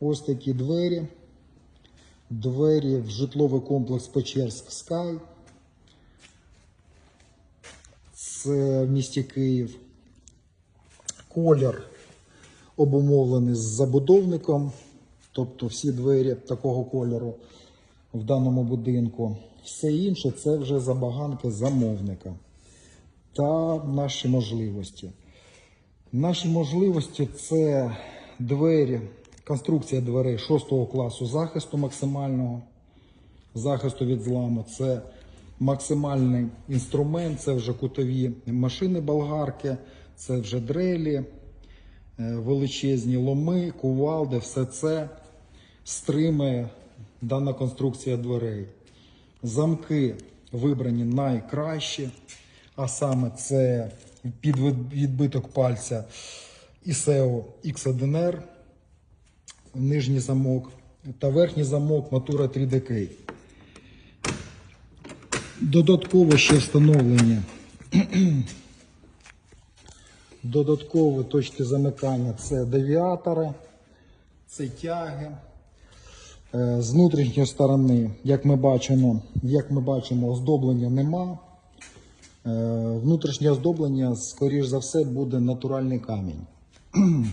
Ось такі двері. Двері в житловий комплекс Печерськ Скай. Це в місті Київ. Колір обумовлений з забудовником, тобто всі двері такого кольору в даному будинку. Все інше це вже забаганки замовника та наші можливості. Наші можливості це двері, конструкція дверей 6 класу захисту максимального, захисту від зламу. Це максимальний інструмент, це вже кутові машини болгарки, це вже дрелі, е, величезні ломи, кувалди, все це стримує дана конструкція дверей. Замки вибрані найкращі, а саме це під відбиток пальця ISEO X1R, нижній замок та верхній замок Natura 3DK. Додатково ще встановлені додаткові точки замикання це девіатори, це тяги. Е, З внутрішньої сторони, як ми бачимо, як ми бачимо, оздоблення нема. Е, Внутрішнє оздоблення, скоріш за все, буде натуральний камінь.